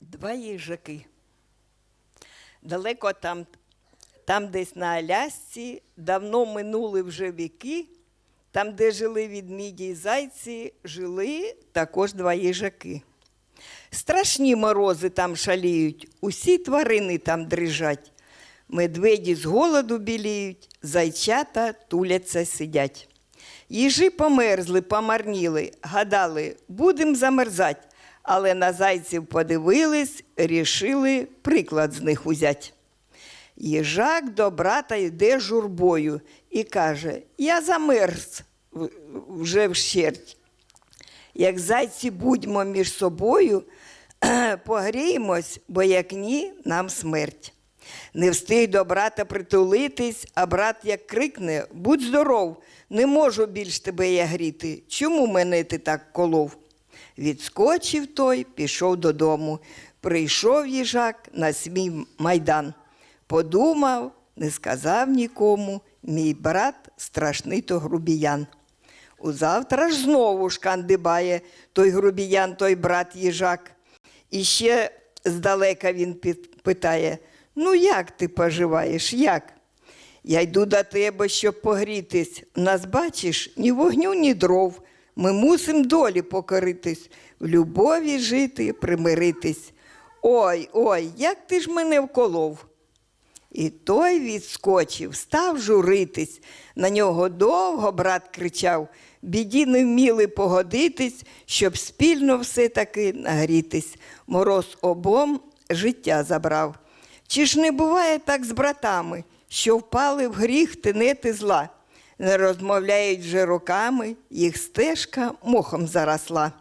Два їжаки. Далеко там, там десь на Алясці, давно минули вже віки, там, де жили відміді й зайці, жили також два їжаки. Страшні морози там шаліють, усі тварини там дрижать. Медведі з голоду біліють, зайчата туляться сидять. Їжі померзли, помарніли, гадали, будем замерзать, але на зайців подивились, рішили приклад з них узять. Їжак до брата йде журбою і каже: Я замерз вже вщерть. Як зайці будьмо між собою, погріємось, бо як ні, нам смерть. Не встиг до брата притулитись, а брат як крикне: Будь здоров, не можу більш тебе я гріти. Чому мене ти так колов? Відскочив той, пішов додому. Прийшов їжак на свій майдан. Подумав, не сказав нікому, мій брат страшний то грубіян. Узавтра ж знову шкандибає той грубіян, той брат їжак. І ще здалека він питає: Ну, як ти поживаєш? Як? Я йду до тебе, щоб погрітись. Нас бачиш ні вогню, ні дров. Ми мусим долі покоритись, в любові жити, примиритись. Ой, ой, як ти ж мене вколов. І той відскочив, став журитись. На нього довго брат кричав, біді не вміли погодитись, щоб спільно все-таки нагрітись. Мороз обом життя забрав. Чи ж не буває так з братами, що впали в гріх тинети зла? Не розмовляють вже роками, їх стежка мохом заросла.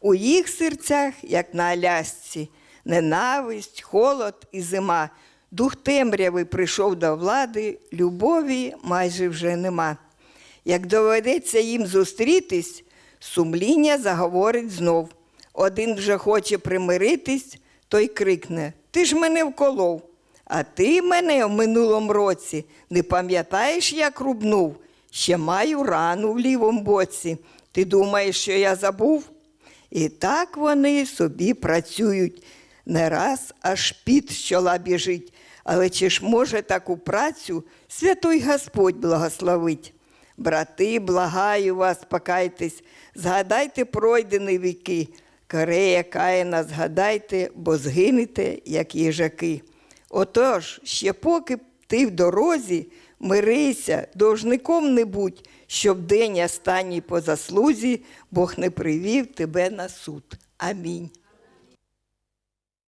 У їх серцях, як на Алясці, ненависть, холод і зима. Дух темряви прийшов до влади, любові майже вже нема. Як доведеться їм зустрітись, сумління заговорить знов. Один вже хоче примиритись, той крикне: Ти ж мене вколов. А ти мене в минулому році не пам'ятаєш, як рубнув? Ще маю рану в лівому боці. Ти думаєш, що я забув? І так вони собі працюють. Не раз аж під з чола біжить. Але чи ж може таку працю святой Господь благословить? Брати, благаю вас, покайтесь, згадайте пройдені віки. Корея Каїна згадайте, бо згинете, як їжаки. Отож, ще поки ти в дорозі, мирися, должником не будь, щоб день останній по заслузі Бог не привів тебе на суд. Амінь.